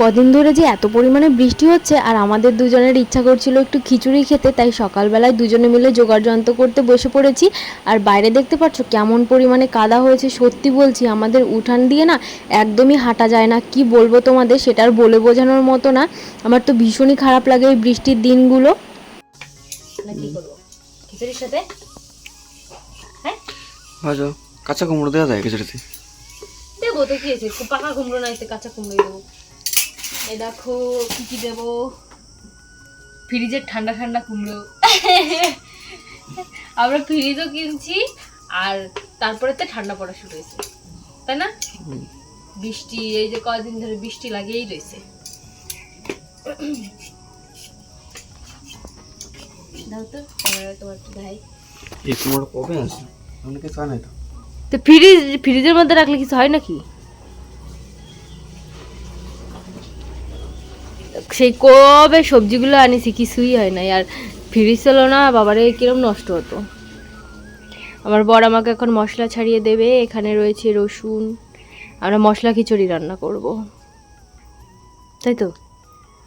কদিন ধরে যে এত পরিমাণে বৃষ্টি হচ্ছে আর আমাদের দুজনের ইচ্ছা করছিল একটু খিচুড়ি খেতে তাই সকালবেলায় দুজনে মিলে জোগাড় যন্ত্র করতে বসে পড়েছি। আর বাইরে দেখতে পাচ্ছ কেমন পরিমাণে কাদা হয়েছে সত্যি বলছি আমাদের উঠান দিয়ে না একদমই হাঁটা যায় না। কি বলব তোমাদের সেটা আর বলে বোঝানোর মতো না। আমার তো ভীষণই খারাপ লাগে এই বৃষ্টির দিনগুলো। না কি করব? খিচুড়ির সাথে? হ্যাঁ? কাঁচা কুমড়ো দেওয়া যায় খিচুড়িতে? দেবো তো কি খুব পাকা কুমড়ো না এতে কাঁচা কুমড়োই দেবো। এই দেখো কি কি দেবো? ফ্রিজের ঠান্ডা ঠান্ডা কুমড়ো। আমরা ফ্রিজও কিনছি আর তারপরে তো ঠান্ডা পড়া শুরু হয়েছে। তাই না? বৃষ্টি এই যে কয়দিন ধরে বৃষ্টি লাগেই রয়েছে। দাও তো তোমার একটু দেখাই। এই কুমড়ো কবে আছে অনেকে চায় তো। তো ফ্রিজ ফ্রিজের মধ্যে রাখলে কিছু হয় নাকি? সেই কবে সবজিগুলো আনিছি, কিছুই হয় নাই। আর ফ্রিজ ছিল না, বাবারে, কিরম নষ্ট হতো। আমার বর আমাকে এখন মশলা ছাড়িয়ে দেবে, এখানে রয়েছে রসুন, আমরা মশলা খিচুড়ি রান্না করব। তাই তো?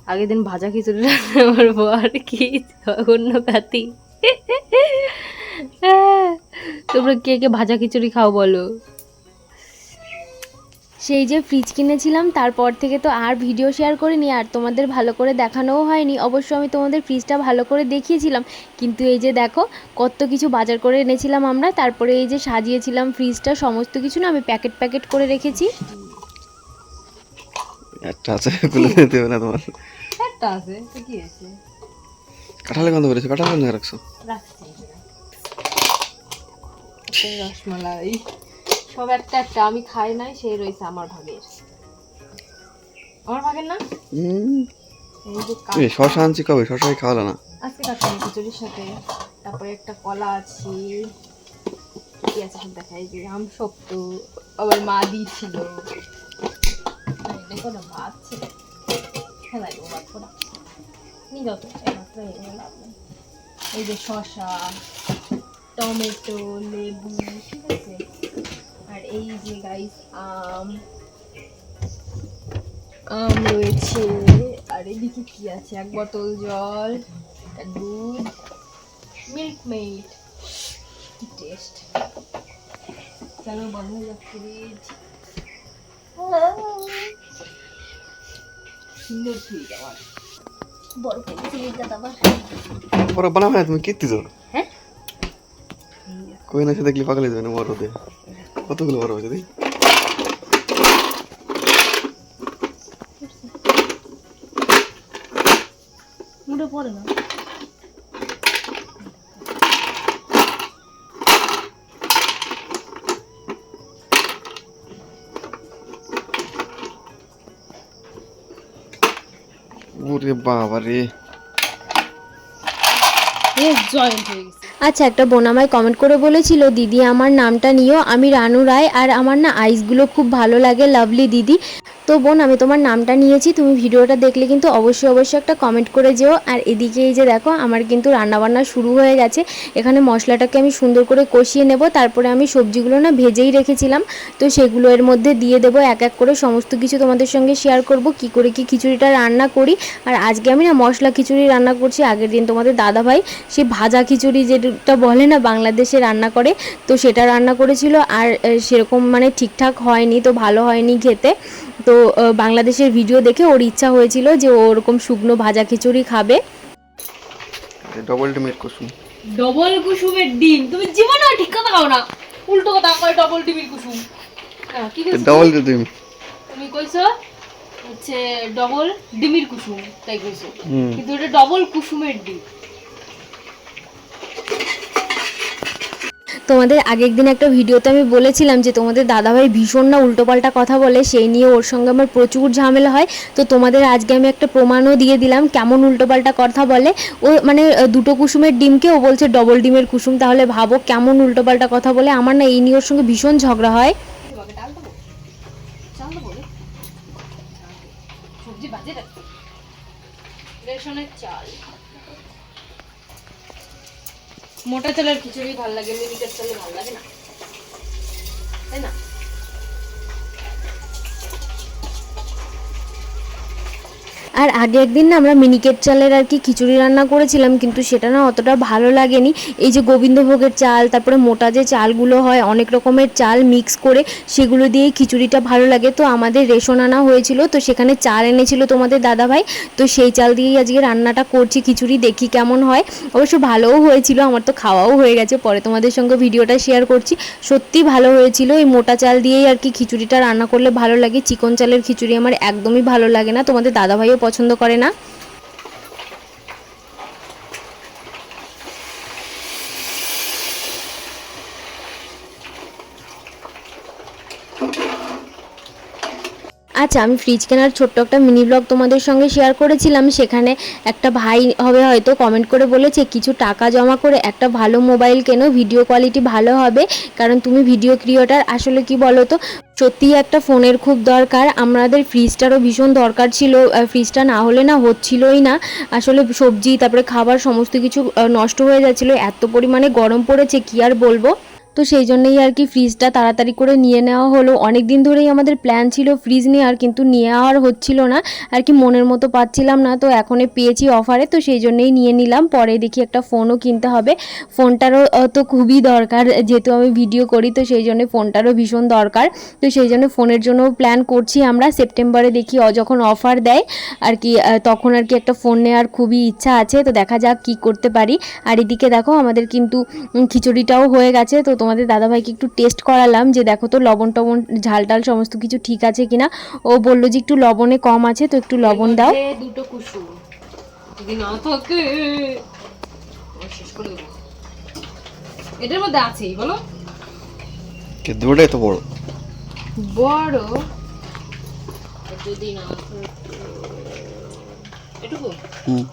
আগের দিন ভাজা খিচুড়ি রান্না আমার বর কি, জঘন্য কাতি। তোমরা কে কে ভাজা খিচুড়ি খাও বলো। সেই যে ফ্রিজ কিনেছিলাম তারপর থেকে তো আর ভিডিও শেয়ার করিনি আর তোমাদের ভালো করে দেখানোও হয়নি। অবশ্য আমি তোমাদের ফ্রিজটা ভালো করে দেখিয়েছিলাম। কিন্তু এই যে দেখো কত কিছু বাজার করে এনেছিলাম আমরা তারপরে এই যে সাজিয়েছিলাম ফ্রিজটা সমস্ত কিছু না আমি প্যাকেট প্যাকেট করে রেখেছি। একটা আছে খুলে দিতে হবে না তোমার? একটা আছে তো কি আছে? কাঁঠালে গন্ধ করেছ কাঁঠাল গন্ধ রাখছো? রাখছি। রসমালাই। সব একটা একটা আমি খাই নাই সেই রয়েছে আমার ভাগের। আমার ভাগের না? এই শশা আনছি কবে? শশাই খাওয়ালো না। আজকে কাটলাম খিচুড়ির সাথে। তারপরে একটা কলা আছে কি আছে সব দেখাই? যে আম শক্ত আবার মা দিয়েছিল দেখো না ভাত ছিল। খেলাই ভাত করা নিয়ে এই লাভ নেই। এই যে শসা টমেটো লেবু ঠিক আছে? এই যে গাইস আম আম রয়েছে। আর এদিকে কি আছে? এক বোতল জল দুধ মিল্ক মেড কি টেস্ট চলো বন্ধ ফ্রিজ সুন্দর ফ্রিজ আমার। বড় ফ্রিজটা আবার। বড় বানাবে তুমি কীর্তি তো হ্যাঁ? কই না সে দেখলি পাগলে যাবে না বড় কতগুলো বড় হয়েছে দেখি মুঠে পড়ে না ওরে বাবা রে আচ্ছা একটা বোন আমায় কমেন্ট করে বলেছিল, দিদি, আমার নামটা নিও, আমি রানু রায়, আর আমার না আইসগুলো খুব ভালো লাগে লাভলি দিদি। তো বোন, আমি তোমার নামটা নিয়েছি, তুমি ভিডিওটা দেখলে কিন্তু অবশ্যই অবশ্যই একটা কমেন্ট করে যেও। আর এদিকে এই যে দেখো, আমার কিন্তু রান্নাবান্না শুরু হয়ে গেছে। এখানে মশলাটাকে আমি সুন্দর করে কষিয়ে নেব, তারপরে আমি সবজিগুলো না ভেজেই রেখেছিলাম। তো সেগুলো এর মধ্যে দিয়ে দেবো, এক এক করে সমস্ত কিছু তোমাদের সঙ্গে শেয়ার করব, কি করে কি খিচুড়িটা রান্না করি। আর আজকে আমি না মশলা খিচুড়ি রান্না করছি, আগের দিন তোমাদের দাদাভাই, সে ভাজা খিচুড়ি যেটা বলে না বাংলাদেশে রান্না করে, তো সেটা রান্না করেছিল। আর সেরকম মানে ঠিকঠাক হয়নি, তো ভালো হয়নি খেতে। তো বাংলাদেশের ভিডিও দেখে ওর ইচ্ছা হয়েছিল যে ও ওরকম শুকনো ভাজা খিচুড়ি খাবে। ডবল ডিমের কুসুম। ডবল কুসুমের ডিম? তুমি জীবনে ঠিক কথা খাও না। উল্টো কথা কয় ডবল ডিমের কুসুম। হ্যাঁ, কি কইছো ডবল ডিম। তুমি কইছো হচ্ছে ডবল ডিমের কুসুম তাই কইছো। হুম। কিন্তু এটা ডবল কুসুমের ডিম। তোমাদের আগের দিন একটা ভিডিওতে আমি বলেছিলাম যে তোমাদের দাদাভাই ভীষণ না উল্টোপাল্টা কথা বলে, সেই নিয়ে ওর সঙ্গে আমার প্রচুর ঝামেলা হয়। তো তোমাদের আজকে আমি একটা প্রমাণও দিয়ে দিলাম কেমন উল্টোপাল্টা কথা বলে। ও মানে দুটো কুসুমের ডিমকে, ও বলছে ডবল ডিমের কুসুম, তাহলে ভাবো কেমন উল্টোপাল্টা কথা বলে। আমার না এই নিয়ে ওর সঙ্গে ভীষণ ঝগড়া হয়। রেশনের চাল। মোটা চালের খিচুড়ি ভালো লাগে মিনিকেট চালে ভালো লাগে না। তাই না? আর আগে একদিন না আমরা মিনিকেট চালের আর কি খিচুড়ি রান্না করেছিলাম, কিন্তু সেটা না অতটা ভালো লাগেনি। এই যে গোবিন্দভোগের চাল, তারপরে মোটা যে চালগুলো হয়, অনেক রকমের চাল মিক্স করে সেগুলো দিয়ে খিচুড়িটা ভালো লাগে। তো আমাদের রেশন আনা হয়েছিল, তো সেখানে চাল এনেছিল তোমাদের দাদাভাই। তো সেই চাল দিয়েই আজকে রান্নাটা করছি, খিচুড়ি দেখি কেমন হয়। অবশ্য ভালোও হয়েছিল, আমার তো খাওয়াও হয়ে গেছে। পরে তোমাদের সঙ্গে ভিডিওটা শেয়ার করছি। সত্যি ভালো হয়েছিল, এই মোটা চাল দিয়েই আর কি খিচুড়িটা রান্না করলে ভালো লাগে। চিকন চালের খিচুড়ি আমার একদমই ভালো লাগে না। তোমাদের দাদাভাইও পছন্দ করে না। আচ্ছা আমি ফ্রিজ কেনার ছোট্ট একটা মিনি ব্লগ তোমাদের সঙ্গে শেয়ার করেছিলাম। সেখানে একটা ভাই হবে হয়তো কমেন্ট করে বলেছে, কিছু টাকা জমা করে একটা ভালো মোবাইল কেনো ভিডিও কোয়ালিটি ভালো হবে। কারণ তুমি ভিডিও ক্রিয়েটার আসলে কি বলো তো সত্যিই একটা ফোনের খুব দরকার। আমাদের ফ্রিজটারও ভীষণ দরকার ছিল ফ্রিজটা না হলে না হচ্ছিলই না। আসলে সবজি, তারপরে খাবার, সমস্ত কিছু নষ্ট হয়ে যাচ্ছিল। এত পরিমাণে গরম পড়েছে, কি আর বলব? তো সেই জন্যই আর কি ফ্রিজটা তাড়াতাড়ি করে নিয়ে নেওয়া হলো। অনেক দিন ধরেই আমাদের প্ল্যান ছিল ফ্রিজ নেওয়ার, কিন্তু নিয়ে আর হচ্ছিল না। আর কি মনের মতো পাচ্ছিলাম না, তো এখন পেয়েছি অফারে তো সেই জন্যই নিয়ে নিলাম। পরে দেখি একটা ফোনও কিনতে হবে। ফোনটারও তো খুবই দরকার, যেহেতু আমি ভিডিও করি, তো সেই জন্য ফোনটারও ভীষণ দরকার। তো সেই জন্য ফোনের জন্য প্ল্যান করছি আমরা। সেপ্টেম্বরে দেখি যখন অফার দেয়, আর কি তখন আর কি একটা ফোন নেওয়ার খুবই ইচ্ছা আছে। তো দেখা যাক কি করতে পারি। আর এদিকে দেখো, আমাদের কিন্তু খিচুড়িটাও হয়ে গেছে, তো তোমাদের দাদাভাইকে একটু টেস্ট করালাম যে দেখো তো লবণ টবণ ঝাল টাল সমস্ত কিছু ঠিক আছে কিনা। ও বলল যে একটু লবণে কম আছে তো একটু লবণ দাও। দুটো কুসুম। না থাকে শেষ করে দেবো। এটার মধ্যে আছেই বলো। কে দুটোটা বড়। বড়। যদি না এটুকু? হুম।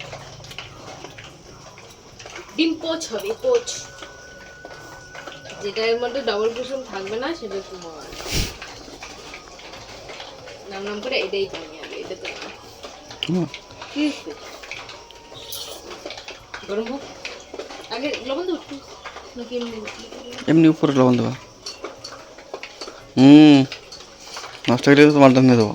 ডিম পোচ হবে পোচ যেটা মধ্যে ডবল কুসুম থাকবে না সেটা তোমার নাম নাম করে এটাই পানি হবে এটা তো গরম হোক। আগে লবণ একটু। নাকি এমনি? উপরে লবণ দেবা। হুম। নষ্ট হয়ে গেলে তোমার নিয়ে দেবো।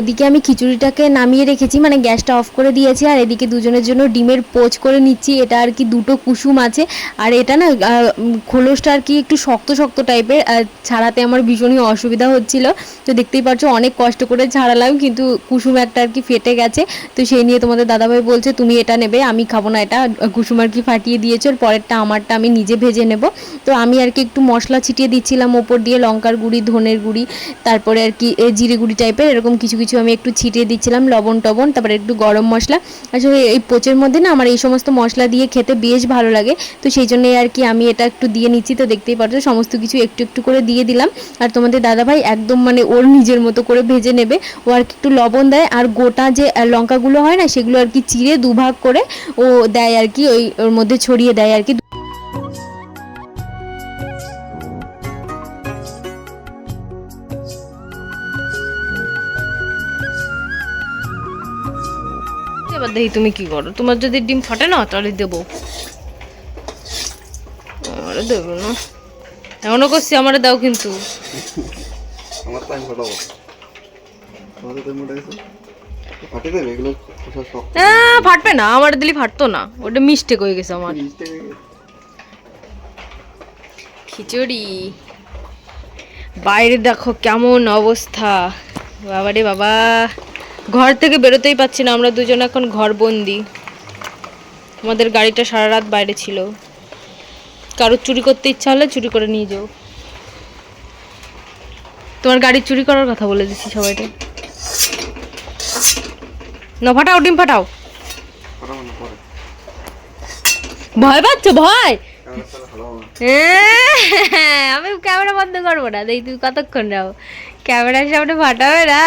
ওদিকে আমি খিচুড়িটাকে নামিয়ে রেখেছি মানে গ্যাসটা অফ করে দিয়েছি, আর এদিকে দুজনের জন্য ডিমের পোচ করে নিচ্ছি। এটা আর কি দুটো কুসুম আছে, আর এটা না খোলসটা আর কি একটু শক্ত শক্ত টাইপের ছাড়াতে আমার ভীষণই অসুবিধা হচ্ছিল। তো দেখতেই পাচ্ছ, অনেক কষ্ট করে ছাড়ালাম, কিন্তু কুসুম একটা আর কি ফেটে গেছে। তো সেই নিয়ে তোমাদের দাদাভাই বলছে, তুমি এটা নেবে, আমি খাব না এটা। কুসুম আর কি ফাটিয়ে দিয়েছ আর পরেরটা আমারটা আমি নিজে ভেজে নেব। তো আমি আর কি একটু মশলা ছিটিয়ে দিচ্ছিলাম, ওপর দিয়ে লঙ্কার গুঁড়ি, ধনের গুঁড়ি, তারপরে আর কি জিরে গুঁড়ি টাইপের, এরকম কিছু কিছু আমি একটু ছিটিয়ে দিচ্ছিলাম, লবণ টবণ, তারপরে একটু গরম মশলা। আসলে এই পোচের মধ্যে না আমার এই সমস্ত মশলা দিয়ে খেতে বেশ ভালো লাগে। তো সেই জন্যই আর কি আমি এটা একটু দিয়ে নিচ্ছি, তো দেখতেই পাচ্ছ সমস্ত কিছু একটু একটু করে দিয়ে দিলাম। আর তোমাদের দাদাভাই একদম মানে ওর নিজের মতো করে ভেজে নেবে। ও আর কি একটু লবণ দেয়, আর গোটা যে লঙ্কাগুলো হয় না, সেগুলো আর কি চিড়ে দুভাগ করে ও দেয় আর কি, ওই ওর মধ্যে ছড়িয়ে দেয় আর কি। দেখি তুমি কি করো? তোমার যদি ডিম ফাটে না তাহলে দেবো। আরে দেবো না। এমনও করছি আমারে দাও কিন্তু। আমার টাইম ফাটাবো তোমাদের টাইম ফাটা গেছে? ফাটে দেবে এগুলো খোসা ফাটবে না। আমার দিলি ফাটতো না। ওটা মিস্টেক হয়ে গেছে আমার। খিচুড়ি। বাইরে দেখো কেমন অবস্থা। বাবা রে বাবা। ঘর থেকে বেরোতেই পাচ্ছি না আমরা দুজন এখন ঘর বন্দি আমাদের গাড়িটা সারা রাত বাইরে ছিল। কারও চুরি করতে ইচ্ছা হলে চুরি করে নিয়ে যাও। তোমার গাড়ি চুরি করার কথা বলে দিচ্ছি সবাইকে। না ফাটাও ডিম ফাটাও। ভয় পাচ্ছ ভয়? না হ্যাঁ, আমি ক্যামেরা বন্ধ করব না। দেখি তুমি কতক্ষণ যাও ক্যামেরার সামনে ফাটাবে না।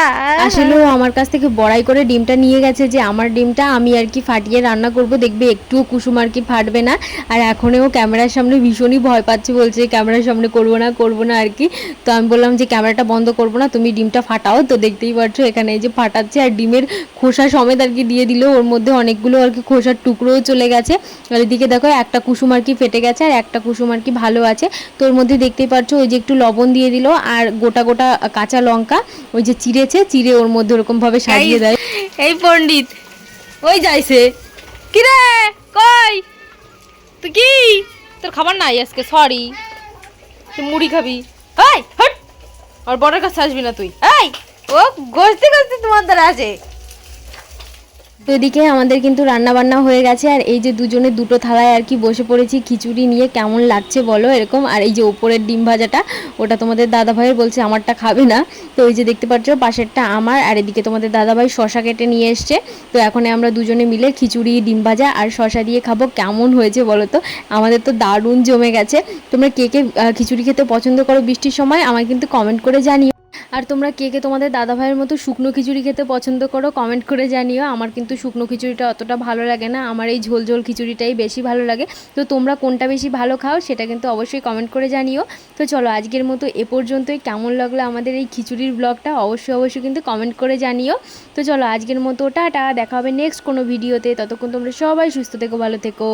আসলে ও আমার কাছ থেকে বড়াই করে ডিমটা নিয়ে গেছে যে, আমার ডিমটা আমি আর কি ফাটিয়ে রান্না করব। দেখবে একটুও কুসুম আর কি ফাটবে না। আর এখন ও ক্যামেরার সামনে ভীষণই ভয় পাচ্ছে, বলছে ক্যামেরার সামনে করব না করব না আর কি। তো আমি বললাম যে, ক্যামেরাটা বন্ধ করব না, তুমি ডিমটা ফাটাও। তো দেখতেই পাচ্ছ এখানে এই যে ফাটাচ্ছে আর ডিমের খোসা সমেত আর কি দিয়ে দিল। ওর মধ্যে অনেকগুলো আর কি খোসার টুকরোও চলে গেছে। আর এদিকে দেখো, একটা কুসুম আর কি ফেটে গেছে আর একটা কুসুম আর কি ভালো আছে। তো ওর মধ্যে দেখতেই পাচ্ছ, ওই যে একটু লবণ দিয়ে দিল আর গোটা গোটা কাঁচা লঙ্কা ওই যে চিড়েছে চিড়ে ওর মধ্যে ওরকম ভাবে সাজিয়ে দেয়। এই পণ্ডিত ওই যাইছে। কি রে কই? তুই কি? তোর খাবার নাই আজকে সরি তুই মুড়ি খাবি। এই হট! আর বড়ের কাছে আসবি না তুই। এই ও গোস্তি গোস্তি তোমার দ্বারা আছে তো এদিকে আমাদের কিন্তু রান্না বান্না হয়ে গেছে, আর এই যে দুজনে দুটো থালায় আর কি বসে পড়েছি, খিচুড়ি নিয়ে কেমন লাগছে বলো এরকম? আর এই যে ওপরের ডিম ভাজাটা, ওটা তোমাদের দাদা ভাইয়ের বলছে আমারটা খাবে না। তো ওই যে দেখতে পাচ্ছ পাশেরটা আমার, আর এদিকে তোমাদের দাদা ভাই শশা কেটে নিয়ে এসছে। তো এখন আমরা দুজনে মিলে খিচুড়ি, ডিম ভাজা আর শশা দিয়ে খাব, কেমন হয়েছে বলো তো? আমাদের তো দারুণ জমে গেছে। তোমরা কে কে খিচুড়ি খেতে পছন্দ করো বৃষ্টির সময় আমায় কিন্তু কমেন্ট করে জানিও। আর তোমরা কে কে তোমাদের দাদা ভাইয়ের মতো শুকনো খিচুড়ি খেতে পছন্দ করো কমেন্ট করে জানিও। আমার কিন্তু শুকনো খিচুড়িটা অতটা ভালো লাগে না, আমার এই ঝোল ঝোল খিচুড়িটাই বেশি ভালো লাগে। তো তোমরা কোনটা বেশি ভালো খাও সেটা কিন্তু অবশ্যই কমেন্ট করে জানিও। তো চলো আজকের মতো এ পর্যন্তই, কেমন লাগল আমাদের এই খিচুড়ির ব্লগটা অবশ্যই অবশ্যই কিন্তু কমেন্ট করে জানিও। তো চলো আজকের মতো টাটা, দেখা হবে নেক্সট কোনো ভিডিওতে ততক্ষণ তোমরা সবাই সুস্থ থেকো, ভালো থেকো।